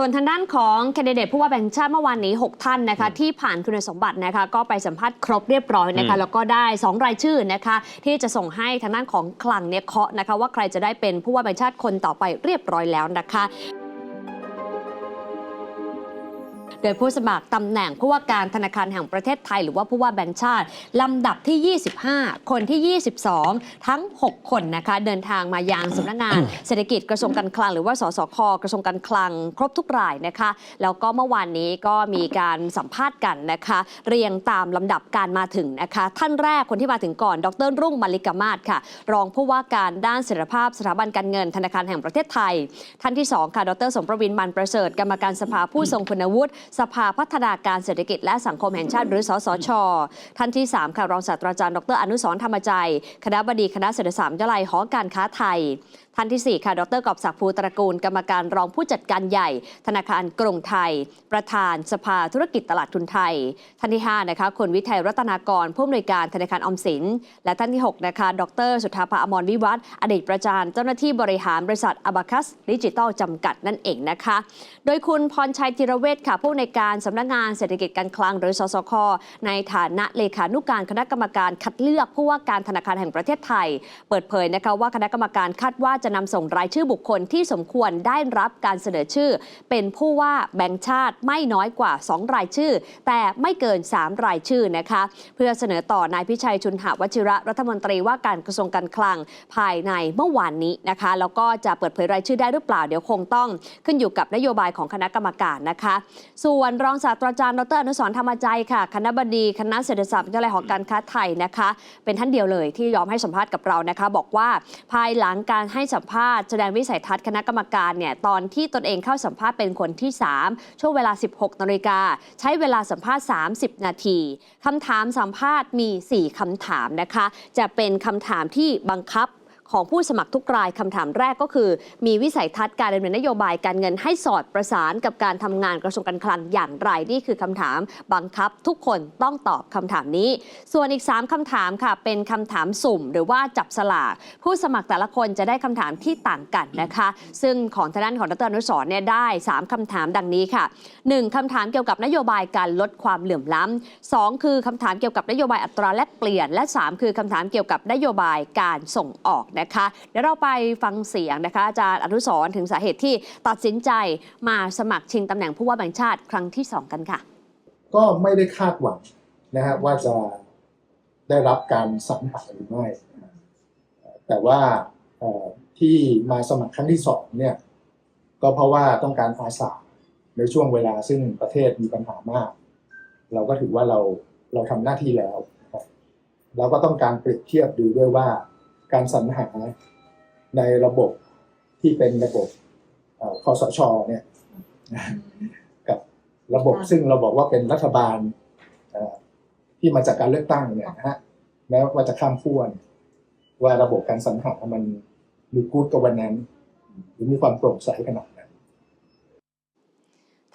ส่วนทางด้านของแคนดิเดตผู้ว่าแบงค์ชาติเมื่อวานนี้ 6 ท่านนะคะที่ผ่านคุณสมบัตินะคะก็ไปสัมภาษณ์ครบเรียบร้อยนะคะอืมแล้วก็ได้ 2 รายชื่อนะคะที่จะส่งให้ทางด้านของคลังเนี่ยเคาะนะคะว่าใครจะได้เป็นผู้ว่าแบงค์ชาติคนต่อไปเรียบร้อยแล้วนะคะ โดยผู้สมัครตำแหน่งผู้ว่าการธนาคารแห่งประเทศไทย หรือว่าผู้ว่าแบงค์ชาติลำดับที่ 25 คนที่ 22 ทั้ง 6 คนนะคะเดินทางมายังสำนักงานเศรษฐกิจกระทรวงการคลัง หรือว่าสสคกระทรวงการคลังครบทุกรายนะคะแล้วก็เมื่อวานนี้ก็มีการสัมภาษณ์กันนะคะเรียงตามลำดับการมาถึงนะคะท่านแรกคนที่มาถึงก่อน ดร รุ่งมาริกามาศค่ะ รองผู้ว่าการด้านเสถียรภาพสถาบันการเงินธนาคารแห่งประเทศไทย ท่านที่ 2 ค่ะ ดร สมประวินมันประเสริฐ กรรมการสภาผู้ทรงคุณวุฒิสภาพัฒนาการเศรษฐกิจและสังคมแห่งชาติหรือสสช ท่านที่ 3 ค่ะรองศาสตราจารย์ดรอนุสรธรรมใจ คณะบดีคณะเศรษฐศาสตร์ยาลัยหอการค้าไทย ท่านที่ 4 ค่ะ ดรกอบศักดิ์ภูตระกูล กรรมการรองผู้จัดการใหญ่ ธนาคารกรุงไทย ประธานสภาธุรกิจตลาดทุนไทย ท่านที่ 5 นะคะคุณวิทัยรัตนากร ผู้อำนวยการธนาคารออมสิน และท่านที่ 6 นะคะ ดร สุธาภาอมรวิวัฒน์อดีตประธานเจ้าหน้าที่บริหารบริษัทอ b a คัสดิจิตอลจำกัดนั่นเองนะคะ โดยคุณพรชัยจิรเวชค่ะผู้ในการสำนักงานเศรษฐกิจการคลังหรือสสค ในฐานะเลขานุการคณะกรรมการคัดเลือกผู้ว่าการธนาคารแห่งประเทศไทย เปิดเผยนะคะว่าคณะกรรมการคาดว่าจะนำส่งรายชื่อบุคคลที่สมควรได้รับการเสนอชื่อ เป็นผู้ว่าแบงค์ชาติไม่น้อยกว่า 2 รายชื่อ แต่ไม่เกิน 3 รายชื่อนะคะ เพื่อเสนอต่อนายพิชัยชุนหวชิระรัฐมนตรีว่าการกระทรวงการคลังภายในเมื่อวานนี้นะคะ แล้วก็จะเปิดเผยรายชื่อได้หรือเปล่าเดี๋ยวคงต้อง ขึ้นอยู่กับนโยบายของคณะกรรมการนะคะส่วนรองศาสตราจารย์ดรอนุสรธรรมใจค่ะ คณะบดีคณะเศรษฐศาสตร์วิทยาลัยหอการค้าไทยนะคะ เป็นท่านเดียวเลยที่ยอมให้สัมภาษณ์กับเรานะคะ บอกว่าภายหลังการให้สัมภาษณ์แสดงวิสัยทัศน์คณะกรรมการเนี่ยตอนที่ตนเองเข้าสัมภาษณ์เป็นคนที่ 3 ช่วงเวลา 16นาฬิกาใช้เวลาสัมภาษณ์ 30 นาทีคำถามสัมภาษณ์มี 4คำถามนะคะ จะเป็นคำถามที่บังคับ ของผู้สมัครทุกรายคำถามแรกก็คือ มีวิสัยทัศน์การดำเนินนโยบายการเงินให้สอดประสานกับการทำงานกระทรวงการคลังอย่างไรนี่คือคำถาม บังคับทุกคนต้องตอบคำถามนี้ ส่วนอีก 3คำถามค่ะ เป็นคำถามสุ่ม หรือว่าจับสลาก ผู้สมัครแต่ละคนจะได้คำถามที่ต่างกันนะคะ ซึ่งของทางด้านของดรอนุสรณ์เนี่ยได้ 3คำถามดังนี้ค่ะ 1. คำถามเกี่ยวกับนโยบายการลดความเหลื่อมล้ำ2คือคำถามเกี่ยวกับนโยบายอัตราแลกเปลี่ยน และ 3 คือคำถามเกี่ยวกับนโยบายการส่งออกนะคะเดี๋ยวเราไปฟังเสียงนะคะอาจารย์อนุสรถึงสาเหตุที่ตัดสินใจมาสมัครชิงตำแหน่งผู้ว่าแบงค์ชาติครั้งที่ 2 กันค่ะ ก็ไม่ได้คาดหวังนะฮะว่าจะได้รับการสรรหาหรือไม่แต่ว่าที่มาสมัครครั้งที่สองเนี่ยก็เพราะว่าต้องการอาสาในช่วงเวลาซึ่งประเทศมีปัญหามาก เราก็ถือว่าเราเราทำหน้าที่แล้วเราก็ต้องการเปรียบเทียบดูด้วยว่า การสรรหาในระบบที่เป็นระบบเอ่อคอสชเนี่ยนะกับระบบซึ่งเราบอกว่าเป็นรัฐบาลเอ่อที่มาจากการเลือกตั้งเนี่ยนะฮะแม้ว่าจะข้ามขั้วเนี่ยว่าระบบการสรรหามันมีกู๊ดกับวันนั้นหรือมีความโปร่งใสขนาดไหน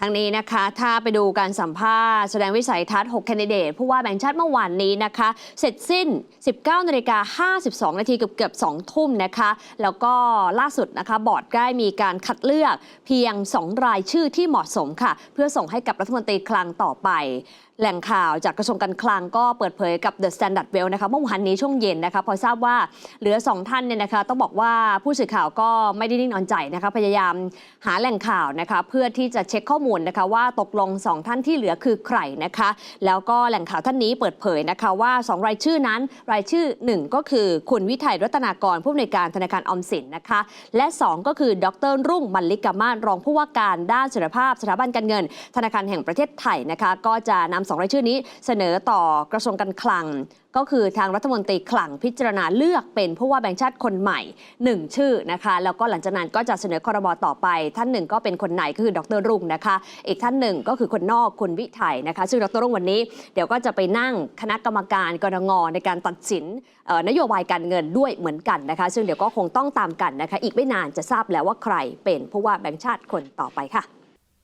ทั้งนี้นะคะ ถ้าไปดูการสัมภาษณ์แสดงวิสัยทัศน์ 6 แคนดิเดตผู้ว่าแบงค์ชาติเมื่อวานนี้นะคะ เสร็จสิ้น 19นาฬิกา52 นาทีเกือบเกือบ2ทุ่มนะคะ แล้วก็ล่าสุดนะคะ บอร์ดได้มีการคัดเลือกเพียง 2 รายชื่อที่เหมาะสมค่ะ เพื่อส่งให้กับรัฐมนตรีคลังต่อไปแหล่งข่าวจากกระทรวงการคลังก็เปิดเผยกับ The Standard Well นะคะเมื่อวานนี้ช่วงเย็นนะคะพอทราบว่าเหลือ 2 ท่านเนี่ยนะคะต้องบอกว่าผู้สื่อข่าวก็ไม่ได้นิ่งนอนใจนะคะพยายามหาแหล่งข่าวนะคะเพื่อที่จะเช็คข้อมูลนะคะว่าตกลง 2 ท่านที่เหลือคือใครนะคะแล้วก็แหล่งข่าวท่านนี้เปิดเผยนะคะว่า 2 รายชื่อนั้นรายชื่อ 1 ก็คือคุณวิทัยรัตนากรผู้อำนวยการธนาคารออมสินนะคะและ 2 ก็คือดรรุ่งมันลิกามาศรองผู้ว่าการด้านสถียรภาพสถาบันการเงิน ธนาคารแห่งประเทศไทยนะคะก็จะนำสองรายชื่อนี้เสนอต่อกระทรวงการคลัง ก็คือทางรัฐมนตรีคลังพิจารณาเลือกเป็นผู้ว่าแบงค์ชาติคนใหม่ 1 ชื่อนะคะ แล้วก็หลังจากนั้นก็จะเสนอคอรมอต่อไป ท่านหนึ่งก็เป็นคนไหนก็คือดรรุ่งนะคะ อีกท่านหนึ่งก็คือคนนอกคุณวิไทยนะคะ ซึ่งดรรุ่งวันนี้เดี๋ยวก็จะไปนั่งคณะกรรมการกรงงในการตัดสินนโยบายการเงินด้วยเหมือนกันนะคะ ซึ่งเดี๋ยวก็คงต้องตามกันนะคะ อีกไม่นานจะทราบแล้วว่าใครเป็นผู้ว่าแบงค์ชาติคนต่อไปค่ะ